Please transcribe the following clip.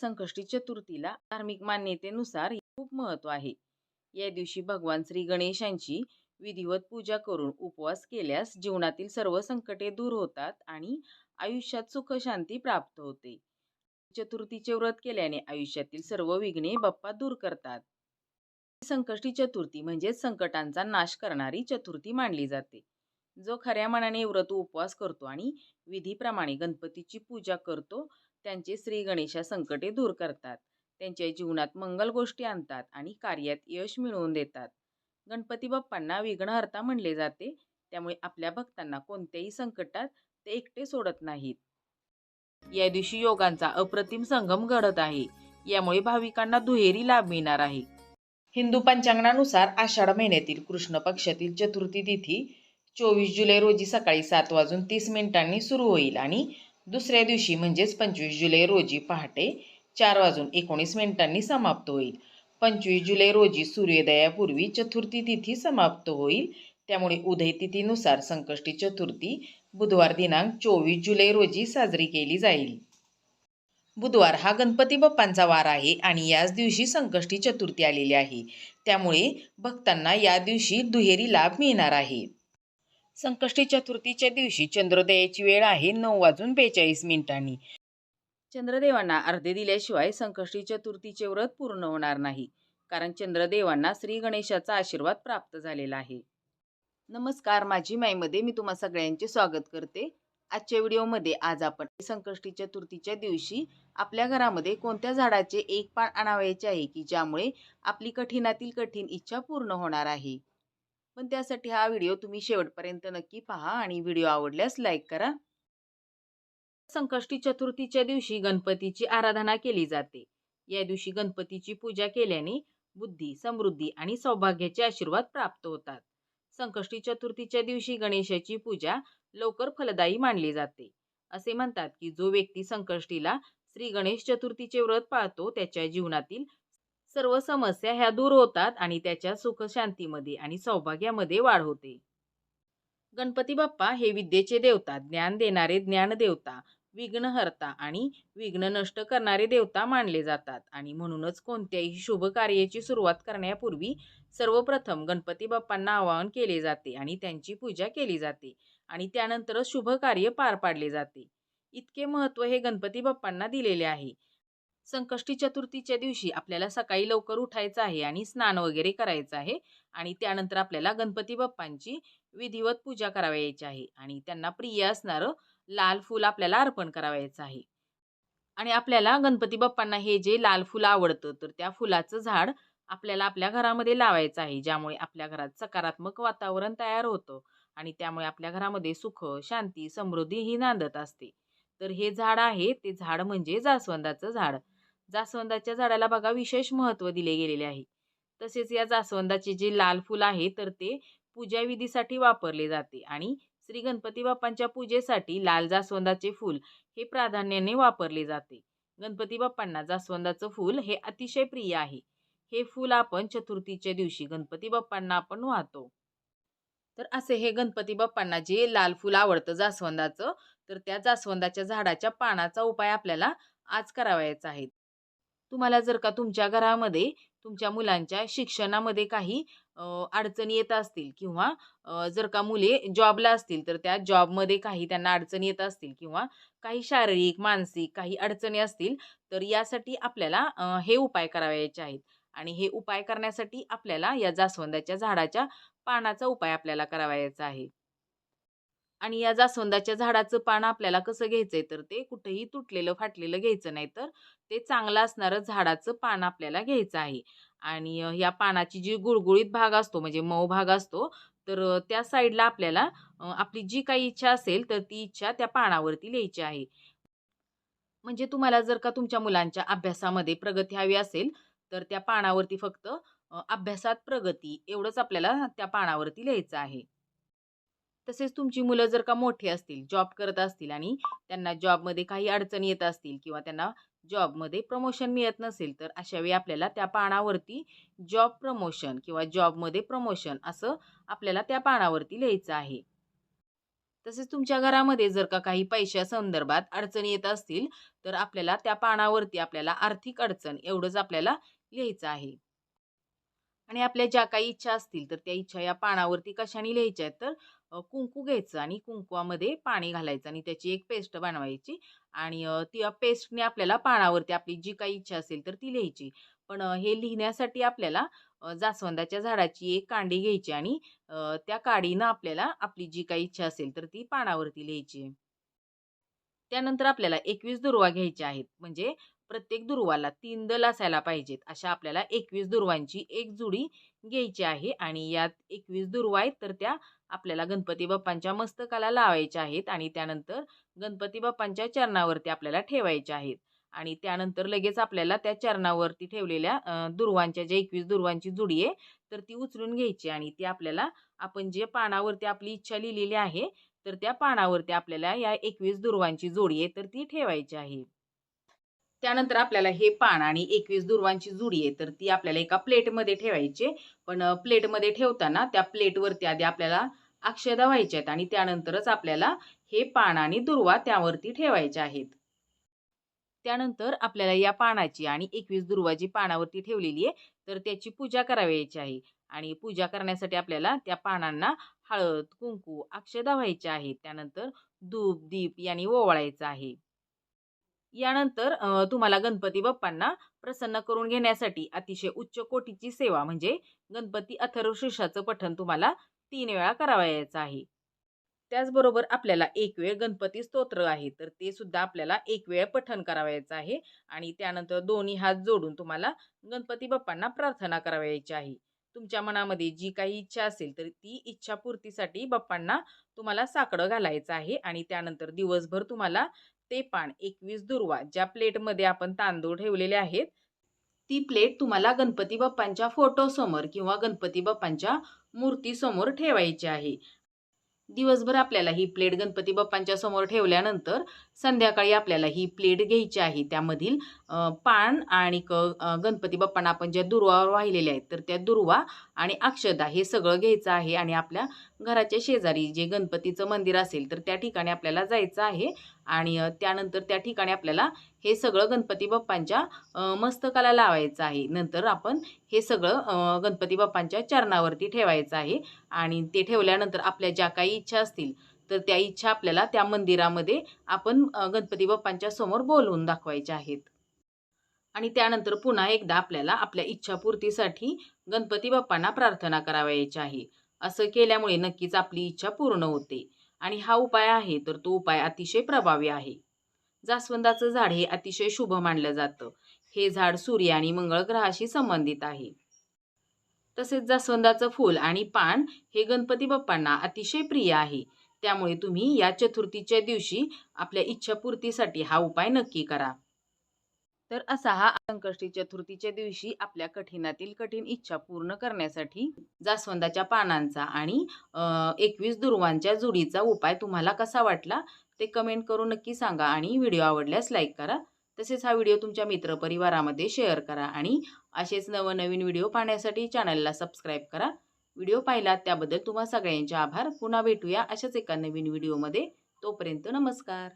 संकष्टी चतुर्थीला धार्मिक मान्यतेनुसार खूप महत्त्व आहे. या दिवशी भगवान श्री गणेशांची विधिवत पूजा करून उपवास केल्यास जीवनातील सर्व संकटे दूर होतात आणि आयुष्यात सुख शांती प्राप्त होते. चतुर्थीचे व्रत केल्याने आयुष्यातील सर्व विघ्ने बाप्पा दूर करतात. संकष्टी चतुर्थी म्हणजेच संकटांचा नाश करणारी चतुर्थी मानली जाते. जो खऱ्या मनाने व्रत उपवास करतो आणि विधीप्रमाणे गणपतीची पूजा करतो त्यांचे श्री गणेशा संकटे दूर करतात. त्यांच्या जीवनात मंगल गोष्टी आणतात आणि कार्यात यश मिळवून देतात. गणपती बाप्पांना विघ्नहर्ता म्हणले जाते. त्यामुळे आपल्या भक्तांना कोणत्याही संकटात ते एकटे सोडत नाहीत. या दिवशी योगांचा अप्रतिम संगम घडत आहे. यामुळे भाविकांना दुहेरी लाभ मिळणार आहे. हिंदू पंचांगणानुसार आषाढ महिन्यातील कृष्ण पक्षातील चतुर्थी तिथी चोवीस जुलै रोजी सकाळी सात वाजून तीस मिनिटांनी सुरू होईल आणि दुसऱ्या दिवशी म्हणजेच पंचवीस जुलै रोजी पहाटे चार वाजून एकोणीस मिनिटांनी समाप्त होईल. पंचवीस जुलै रोजी सूर्योदयापूर्वी चतुर्थी तिथी समाप्त होईल. त्यामुळे उदय तिथीनुसार संकष्टी चतुर्थी बुधवार दिनांक चोवीस जुलै रोजी साजरी केली जाईल. बुधवार हा गणपती बाप्पांचा वार आहे आणि याच दिवशी संकष्टी चतुर्थी आलेली आहे. त्यामुळे भक्तांना या दिवशी दुहेरी लाभ मिळणार आहे. संकष्टी चतुर्थीच्या दिवशी चंद्रोदयाची वेळ आहे नऊ वाजून बेचाळीस मिनिटांनी. चंद्रदेवांना अर्धे दिल्याशिवाय संकष्टी चतुर्थीचे व्रत पूर्ण होणार नाही कारण चंद्रदेवांना श्री गणेशाचा आशीर्वाद प्राप्त झालेला आहे. नमस्कार माझी माईमध्ये मी तुम्हा सगळ्यांचे स्वागत करते. आजच्या व्हिडिओमध्ये आज आपण संकष्टी चतुर्थीच्या दिवशी आपल्या घरामध्ये कोणत्या झाडाचे एक पान आणावायचे आहे की ज्यामुळे आपली कठीणातील कठीण इच्छा पूर्ण होणार आहे? पण त्यासाठी हा व्हिडिओ तुम्ही शेवटपर्यंत नक्की पहा आणि व्हिडिओ आवडल्यास लाईक करा. संकष्टी चतुर्थीच्या दिवशी गणपतीची आराधना केली जाते. या दिवशी गणपतीची पूजा केल्याने बुद्धी समृद्धी आणि सौभाग्याचे आशीर्वाद प्राप्त होतात. संकष्टी चतुर्थीच्या दिवशी गणेशाची पूजा लवकर फलदायी मानली जाते. असे म्हणतात की जो व्यक्ती संकष्टीला श्री गणेश चतुर्थीचे व्रत पाळतो त्याच्या जीवनातील सर्व समस्या ह्या दूर होतात आणि त्याच्या सुखशांतीमध्ये आणि सौभाग्यामध्ये वाढ होते. गणपती बाप्पा हे विद्येचे देवता ज्ञान देणारे ज्ञान देवता विघ्नहर्ता आणि विघ्न नष्ट करणारे देवता मानले जातात आणि म्हणूनच कोणत्याही शुभ कार्याची सुरुवात करण्यापूर्वी सर्वप्रथम गणपती बाप्पांना आवाहन केले जाते आणि त्यांची पूजा केली जाते आणि त्यानंतरच शुभ कार्य पार पाडले जाते. इतके महत्त्व हे गणपती बाप्पांना दिलेले आहे. संकष्टी चतुर्थीच्या दिवशी आपल्याला सकाळी लवकर उठायचं आहे आणि स्नान वगैरे करायचं आहे. आणि त्यानंतर आपल्याला गणपती बाप्पांची विधिवत पूजा करावयाची आहे. आणि त्यांना प्रिय असणारं लाल फूल आपल्याला अर्पण करावायचं आहे. आणि आपल्याला गणपती बाप्पांना हे जे लाल फुलं आवडतं तर त्या फुलाचं झाड आपल्याला आपल्या घरामध्ये लावायचं आहे. ज्यामुळे आपल्या घरात सकारात्मक वातावरण तयार होतं आणि त्यामुळे आपल्या घरामध्ये सुख शांती समृद्धी ही नांदत असते. तर हे झाड आहे. ते झाड म्हणजे जास्वंदाचं झाड. जास्वंदाच्या झाडाला बघा विशेष महत्त्व दिले गेलेले आहे. तसेच या जास्वंदाचे जे लाल फूल आहे तर ते पूजाविधीसाठी वापरले जाते आणि श्री गणपती बाप्पांच्या पूजेसाठी लाल जास्वंदाचे फूल हे प्राधान्याने वापरले जाते. गणपती बाप्पांना जास्वंदाचं फूल हे अतिशय प्रिय आहे. हे फूल आपण चतुर्थीच्या दिवशी गणपती बाप्पांना आपण वाहतो. तर असे हे गणपती बाप्पांना जे लाल फूल आवडतं जास्वंदाचं तर त्या जास्वंदाच्या झाडाच्या पानाचा उपाय आपल्याला आज करावायचा आहे. तुम्हाला जर का तुमच्या घरामध्ये तुमच्या मुलांच्या शिक्षणामध्ये काही अडचणी येत असतील किंवा जर का मुले जॉबला असतील तर त्या जॉबमध्ये काही त्यांना अडचणी येत असतील किंवा काही शारीरिक मानसिक काही अडचणी असतील तर यासाठी आपल्याला हे उपाय करावयाचे आहेत. आणि हे उपाय करण्यासाठी आपल्याला या जास्वंदाच्या झाडाच्या पानाचा उपाय आपल्याला करावायचा आहे. आणि या जास्वंदाच्या झाडाचं पान आपल्याला कसं घ्यायचं आहे तर ते कुठेही तुटलेलं फाटलेलं घ्यायचं नाही तर ते चांगलं असणारं झाडाचं पान आपल्याला घ्यायचं आहे. आणि या पानाची जी गुळगुळीत भाग असतो म्हणजे मऊ भाग असतो तर त्या साईडला आपल्याला आपली जी काही इच्छा असेल तर ती इच्छा त्या पानावरती लिहायची आहे. म्हणजे तुम्हाला जर का तुमच्या मुलांच्या अभ्यासामध्ये प्रगती हवी असेल तर त्या पानावरती फक्त अभ्यासात प्रगती एवढंच आपल्याला त्या पानावरती लिहायचं आहे. तसेच तुमची मुलं जर का मोठी असतील जॉब करत असतील आणि त्यांना जॉबमध्ये काही अडचणी येत असतील किंवा त्यांना जॉबमध्ये प्रमोशन मिळत नसेल तर अशा वेळी आपल्याला त्या पानावरती जॉब प्रमोशन किंवा जॉबमध्ये प्रमोशन असं आपल्याला त्या पानावरती लिहायचं आहे. तसेच तुमच्या घरामध्ये जर का काही पैशा संदर्भात अडचणी येत असतील तर आपल्याला त्या पानावरती आपल्याला आर्थिक अडचण एवढंच आपल्याला लिहायचं आहे. आणि आपल्या ज्या काही इच्छा असतील तर त्या इच्छा या पानावरती कशाने लिहायच्या आहेत तर कुंकू घ्यायचं आणि कुंकवामध्ये पाणी घालायचं आणि त्याची एक पेस्ट बनवायची आणि ती पेस्टने आपल्याला पानावरती आपली जी काही इच्छा असेल तर ती लिहायची पण हे लिहिण्यासाठी आपल्याला जास्वंदाच्या झाडाची एक कांडी घ्यायची आणि त्या काडीनं आपल्याला आपली जी काही इच्छा असेल तर ती पानावरती लिहायची त्यानंतर आपल्याला 21 दुर्वा घ्यायच्या आहेत. म्हणजे प्रत्येक दुर्वाला तीन दल असायला पाहिजेत. अशा आपल्याला 21 दुर्वांची एक जुडी घ्यायची आहे आणि यात 21 दुर्वा आहेत तर त्या आपल्याला गणपती बाप्पांच्या मस्तकाला लावायच्या आहेत आणि त्यानंतर गणपती बाप्पांच्या चरणावरती आपल्याला ठेवायच्या आहेत. आणि त्यानंतर लगेच आपल्याला त्या चरणावरती ठेवलेल्या दुर्वांच्या ज्या 21 दुर्वांची जुडी आहे तर ती उचलून घ्यायची आणि ती आपल्याला आपण जे पानावरती आपली इच्छा लिहिलेली आहे तर त्या पानावरती आपल्याला या 21 दुर्वांची जोडी आहे तर ती ठेवायची आहे. त्यानंतर आपल्याला हे पान आणि 21 दुर्वांची जुडी आहे तर ती आपल्याला एका प्लेटमध्ये ठेवायची आहे. पण प्लेटमध्ये ठेवताना त्या प्लेटवरती आधी आपल्याला अक्षदा व्हायच्या आहेत आणि त्यानंतरच आपल्याला हे पान आणि दुर्वा त्यावरती ठेवायच्या आहेत. त्यानंतर आपल्याला या पानाची आणि 21 दुर्वाची पानावरती ठेवलेली आहे तर त्याची पूजा करावयाची आहे आणि पूजा करण्यासाठी आपल्याला त्या पानांना हळद, कुंकू, अक्षदा व्हायच्या आहेत. त्यानंतर धूप, दीप यांनी ओवाळायचं आहे. यानंतर तुम्हाला गणपती बाप्पांना प्रसन्न करून घेण्यासाठी अतिशय उच्च कोटीची सेवा म्हणजे गणपती अथर्वशीर्षाचं पठण तुम्हाला तीन वेळा करावयाचं आहे. त्याचबरोबर आपल्याला एक वेळ गणपती स्तोत्र आहे तर ते सुद्धा आपल्याला एक वेळ पठण करावयाचं आहे आणि त्यानंतर दोन्ही हात जोडून तुम्हाला गणपती बाप्पांना प्रार्थना करावयाची आहे. तुमच्या मनामध्ये जी काही इच्छा असेल तर ती इच्छापूर्तीसाठी बाप्पांना तुम्हाला साकडं घालायचं आहे आणि त्यानंतर दिवसभर तुम्हाला ते पान 21 दुर्वा ज्या प्लेटमध्ये आपण तांदूळ ठेवलेले आहेत, ती प्लेट तुम्हाला गणपती बाप्पांच्या फोटोसमोर किंवा गणपती बाप्पांच्या मूर्तीसमोर ठेवायची आहे. दिवसभर आपल्याला ही प्लेट गणपती बाप्पांच्या समोर ठेवल्यानंतर संध्याकाळी आपल्याला ही प्लेट घ्यायची आहे. त्यामधील पान आणि क गणपती बाप्पांना आपण ज्या दुर्वावर वाहिलेल्या आहेत तर त्या दुर्वा आणि अक्षदा हे सगळं घ्यायचं आहे आणि आपल्या घराच्या शेजारी जे गणपतीचं मंदिर असेल तर त्या ठिकाणी आपल्याला जायचं आहे आणि त्यानंतर त्या ठिकाणी आपल्याला हे सगळं गणपती बाप्पांच्या मस्तकाला लावायचं आहे. नंतर आपण हे सगळं गणपती बाप्पांच्या चरणावरती ठेवायचं आहे आणि ते ठेवल्यानंतर आपल्या ज्या काही इच्छा असतील तर त्या इच्छा आपल्याला त्या मंदिरामध्ये आपण गणपती बाप्पांच्या समोर बोलवून दाखवायच्या आहेत. आणि त्यानंतर पुन्हा एकदा आपल्याला आपल्या इच्छापूर्तीसाठी गणपती बाप्पांना प्रार्थना करावयाची आहे. असं केल्यामुळे नक्कीच आपली इच्छा पूर्ण होते आणि हा उपाय आहे तर तो उपाय अतिशय प्रभावी आहे. जास्वंदाचं झाड हे अतिशय शुभ मानलं जातं. हे झाड सूर्य आणि मंगळ ग्रहाशी संबंधित आहे. तसेच जास्वंदाचं फूल आणि पान हे गणपती बाप्पांना अतिशय प्रिय आहे. त्यामुळे तुम्ही या चतुर्थीच्या दिवशी आपल्या इच्छापूर्तीसाठी हा उपाय नक्की करा. तर असा हा संकष्टी चतुर्थीच्या दिवशी आपल्या कठीणातील कठीण इच्छा पूर्ण करण्यासाठी जास्वंदाच्या पानांचा आणि एकवीस दुर्वांच्या जुडीचा उपाय तुम्हाला कसा वाटला ते कमेंट करून नक्की सांगा आणि व्हिडिओ आवडल्यास लाईक करा. तसेच हा व्हिडिओ तुमच्या मित्रपरिवारामध्ये शेअर करा आणि असेच नवनवीन व्हिडिओ पाहण्यासाठी चॅनलला सबस्क्राईब करा. व्हिडिओ पाहिलात त्याबद्दल तुम्हा सगळ्यांचे आभार. पुन्हा भेटूया अशाच एका नवीन व्हिडिओमध्ये. तोपर्यंत नमस्कार.